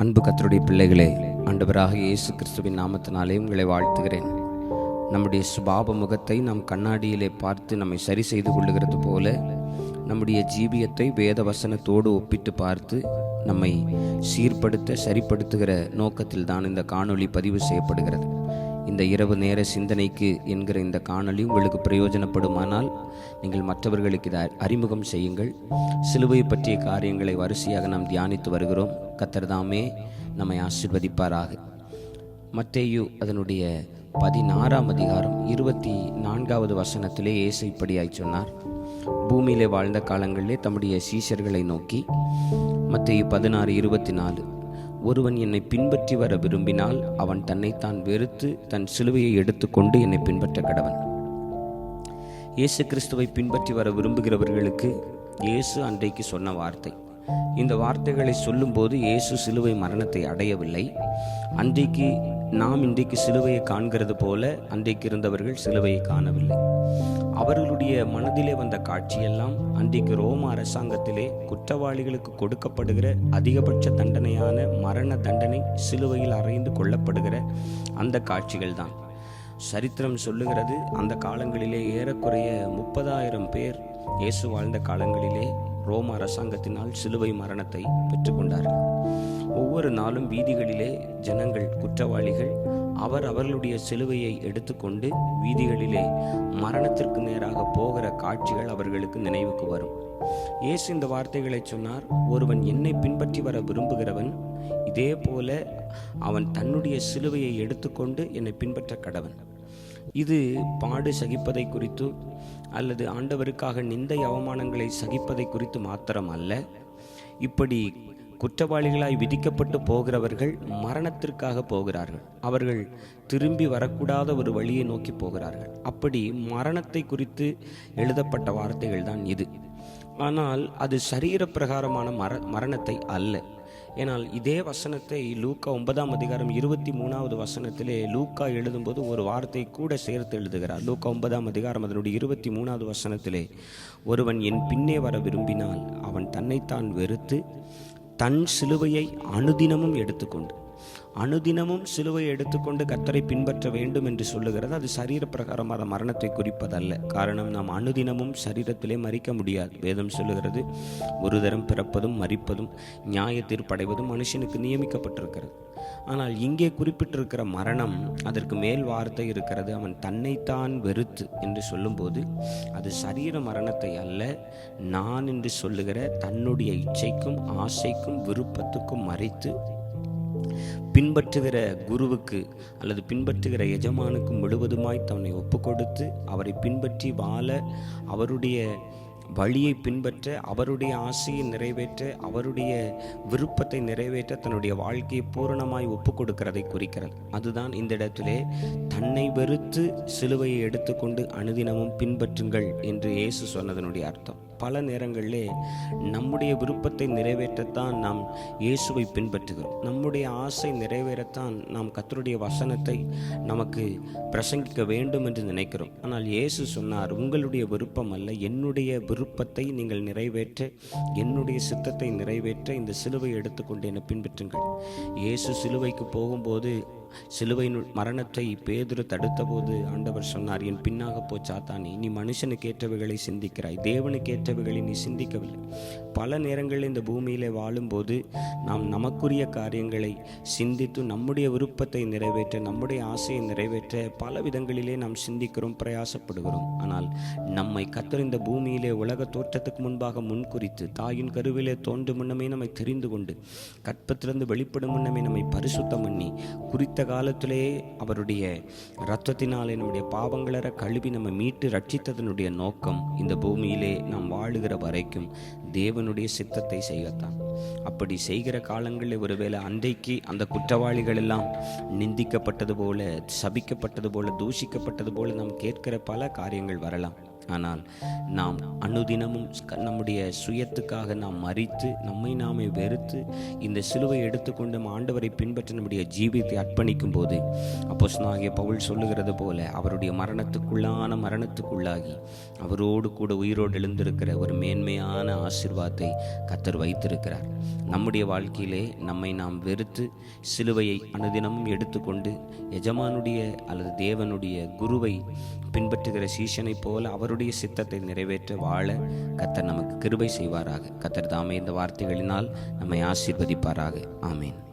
அன்பு கத்தருடைய பிள்ளைகளே ஆண்டவராக இயேசு கிறிஸ்துவின் நாமத்தினாலே உங்களை வாழ்த்துகிறேன். நம்முடைய சுபாப முகத்தை நாம் கண்ணாடியிலே பார்த்து நம்மை சரி செய்து கொள்ளுகிறது போல நம்முடைய ஜீவியத்தை வேத வசனத்தோடு ஒப்பிட்டு பார்த்து நம்மை சீர்படுத்த சரிப்படுத்துகிற நோக்கத்தில் தான் இந்த காணொளி பதிவு செய்யப்படுகிறது. இந்த இரவு நேர சிந்தனைக்கு என்கிற இந்த காணொளி உங்களுக்கு பிரயோஜனப்படுமானால் நீங்கள் மற்றவர்களுக்கு இதை அறிமுகம் செய்யுங்கள். சிலுவை பற்றிய காரியங்களை வரிசையாக நாம் தியானித்து வருகிறோம். கத்தர்தாமே நம்மை ஆசிர்வதிப்பாராக. மத்தேயு அதனுடைய பதினாறாம் அதிகாரம் இருபத்தி நான்காவது வசனத்திலே இயேசு இப்படியாய் சொன்னார். பூமியிலே வாழ்ந்த காலங்களிலே தம்முடைய சீஷர்களை நோக்கி மத்தேயு பதினாறு இருபத்தி நாலு. ஒருவன் என்னை பின்பற்றி வர விரும்பினால் அவன் தன்னைத்தான் வெறுத்து தன் சிலுவையை எடுத்துக்கொண்டு என்னை பின்பற்ற கடவன். இயேசு கிறிஸ்துவை பின்பற்றி வர விரும்புகிறவர்களுக்கு இயேசு அன்றைக்கு சொன்ன வார்த்தை. இந்த வார்த்தைகளை சொல்லும்போது இயேசு சிலுவை மரணத்தை அடையவில்லை. அன்றைக்கு நாம் இன்றைக்கு சிலுவையை காண்கிறது போல அன்றைக்கு இருந்தவர்கள் சிலுவையை காணவில்லை. அவர்களுடைய மனதிலே வந்த காட்சியெல்லாம் அன்றைக்கு ரோம அரசாங்கத்திலே குற்றவாளிகளுக்கு கொடுக்கப்படுகிற அதிகபட்ச தண்டனையான மரண தண்டனை சிலுவையில் அறைந்து கொள்ளப்படுகிற அந்த காட்சிகள் தான் சரித்திரம் சொல்லுகிறது அந்த காலங்களிலே ஏறக்குறைய முப்பதாயிரம் பேர் இயேசு வாழ்ந்த காலங்களிலே ரோம அரசாங்கத்தினால் சிலுவை மரணத்தை பெற்றுக்கொண்டார்கள். ஒவ்வொரு நாளும் வீதிகளிலே ஜனங்கள் குற்றவாளிகள் அவர் அவர்களுடைய சிலுவையை எடுத்துக்கொண்டு வீதிகளிலே மரணத்திற்கு நேராக போகிற காட்சிகள் அவர்களுக்கு நினைவுக்கு வரும். இயேசு இந்த வார்த்தைகளை சொன்னார் ஒருவன் என்னை பின்பற்றி வர விரும்புகிறவன் இதே போல அவன் தன்னுடைய சிலுவையை எடுத்துக்கொண்டு என்னை பின்பற்ற கடவன். இது பாடு சகிப்பதை குறித்து அல்லது ஆண்டவருக்காக நிந்தை அவமானங்களை சகிப்பதை குறித்து மாத்திரம் அல்ல இப்படி குற்றவாளிகளாய் விதிக்கப்பட்டு போகிறவர்கள் மரணத்திற்காக போகிறார்கள். அவர்கள் திரும்பி வரக்கூடாத ஒரு வழியை நோக்கி போகிறார்கள். அப்படி மரணத்தை குறித்து எழுதப்பட்ட வார்த்தைகள் தான் இது. ஆனால் அது சரீர பிரகாரமான மர மரணத்தை அல்ல. ஏனால் இதே வசனத்தை லூக்கா ஒன்பதாம் அதிகாரம் இருபத்தி மூணாவது வசனத்திலே லூக்கா எழுதும்போது ஒரு வார்த்தை கூட சேர்த்து எழுதுகிறார். லூக்கா ஒன்பதாம் அதிகாரம் அதனுடைய இருபத்தி மூணாவது வசனத்திலே ஒருவன் என் பின்னே வர விரும்பினால் அவன் தன்னைத்தான் வெறுத்து தன் சிலுவையை அனுதினமும் எடுத்துக்கொண்டு அனுதினமும் சிலுவையை எடுத்துக்கொண்டு கத்தரை பின்பற்ற வேண்டும் என்று சொல்லுகிறது. அது சரீர பிரகாரமான மரணத்தை குறிப்பதல்ல. காரணம் நாம் அனுதினமும் சரீரத்திலே மறிக்க முடியாது. வேதம் சொல்லுகிறது ஒரு தரம் பிறப்பதும் மறிப்பதும் நியாய தீர்ப்படைவதும் மனுஷனுக்கு நியமிக்கப்பட்டிருக்கிறது. ஆனால் இங்கே குறிப்பிட்டிருக்கிற மரணம் அதற்கு மேல் வார்த்தை இருக்கிறது. அவன் தன்னைத்தான் வெறுத்து என்று சொல்லும்போது அது சரீர மரணத்தை அல்ல. நான் என்று சொல்லுகிற தன்னுடைய இச்சைக்கும் ஆசைக்கும் விருப்பத்துக்கும் மறைத்து பின்பற்றுகிற குருவுக்கு அல்லது பின்பற்றுகிற எஜமானுக்கு முழுவதுமாய் தன்னை ஒப்பு கொடுத்து அவரை பின்பற்றி வாழ அவருடைய வழியை பின்பற்ற அவருடைய ஆசையை நிறைவேற்ற அவருடைய விருப்பத்தை நிறைவேற்ற தன்னுடைய வாழ்க்கையை பூரணமாய் ஒப்பு கொடுக்கிறதை குறிக்கிறது. அதுதான் இந்த இடத்திலே தன்னை வெறுத்து சிலுவையை எடுத்துக்கொண்டு அனுதினமும் பின்பற்றுங்கள் என்று இயேசு சொன்னதனுடைய அர்த்தம். பல நேரங்களிலே நம்முடைய விருப்பத்தை நிறைவேற்றத்தான் நாம் இயேசுவை பின்பற்றுகிறோம். நம்முடைய ஆசை நிறைவேறத்தான் நாம் கத்தருடைய வசனத்தை நமக்கு பிரசங்கிக்க வேண்டும் என்று நினைக்கிறோம். ஆனால் இயேசு சொன்னார் உங்களுடைய விருப்பம் அல்ல என்னுடைய விருப்பத்தை நீங்கள் நிறைவேற்ற என்னுடைய சித்தத்தை நிறைவேற்ற இந்த சிலுவை எடுத்துக்கொண்டு என்னை பின்பற்றுங்கள். இயேசு சிலுவைக்கு போகும்போது சிலுவையின் மரணத்தை பேதுரு தடுத்தபோது ஆண்டவர் சொன்னார் என் பின்னாக போ சாத்தானி நீ மனுஷனுக்கு ஏற்றவைகளை சிந்திக்கிறாய் தேவனுக்கு ஏற்றவைகளை நீ சிந்திக்கவில்லை. பல நேரங்களில் இந்த பூமியிலே வாழும்போது நாம் நமக்குரிய காரியங்களை சிந்தித்து நம்முடைய விருப்பத்தை நிறைவேற்ற நம்முடைய ஆசையை நிறைவேற்ற பல விதங்களிலே நாம் சிந்திக்கிறோம் பிரயாசப்படுகிறோம். ஆனால் நம்மை கத்தர் இந்த பூமியிலே உலக தோற்றத்துக்கு முன்பாக முன்குறித்து தாயின் கருவிலே தோன்றும் முன்னமே நம்மை தெரிந்து கொண்டு கற்பத்திலிருந்து வெளிப்படும் முன்னமே நம்மை பரிசுத்தம் பண்ணி குறித்த காலத்திலே அவருடைய இரத்தத்தினாலே நம்முடைய பாவங்களற கழுவி நம்ம மீட்டு ரட்சித்ததனுடைய நோக்கம் இந்த பூமியிலே நாம் வாழுகிற வரைக்கும் தேவனுடைய சித்தத்தை செய்யத்தான். அப்படி செய்கிற காலங்களில் ஒருவேளை அன்றைக்கு அந்த குற்றவாளிகள் எல்லாம் நிந்திக்கப்பட்டது போல சபிக்கப்பட்டது போல தூஷிக்கப்பட்டது போல நாம் கேட்கிற பல காரியங்கள் வரலாம். ஆனால் நாம் அனுதினமும் நம்முடைய சுயத்துக்காக நாம் மறித்து நம்மை நாமே வெறுத்து இந்த சிலுவை எடுத்துக்கொண்டு ஆண்டவரை பின்பற்ற நம்முடைய ஜீவித்தை அர்ப்பணிக்கும் போது அப்போ ஆகிய பவுல் சொல்லுகிறது போல அவருடைய மரணத்துக்குள்ளான மரணத்துக்குள்ளாகி அவரோடு கூட உயிரோடு எழுந்திருக்கிற ஒரு மேன்மையான ஆசிர்வாதத்தை கத்தர் வைத்திருக்கிறார். நம்முடைய வாழ்க்கையிலே நம்மை நாம் வெறுத்து சிலுவையை அனுதினமும் எடுத்துக்கொண்டு எஜமானுடைய அல்லது தேவனுடைய குருவை பின்பற்றுகிற சீஷனைப் போல அவருடைய சித்தத்தை நிறைவேற்ற வாழ கத்தர் நமக்கு கிருபை செய்வாராக. கத்தர் தாமே இந்த வார்த்தைகளினால் நம்மை ஆசீர்வதிப்பாராக. ஆமேன்.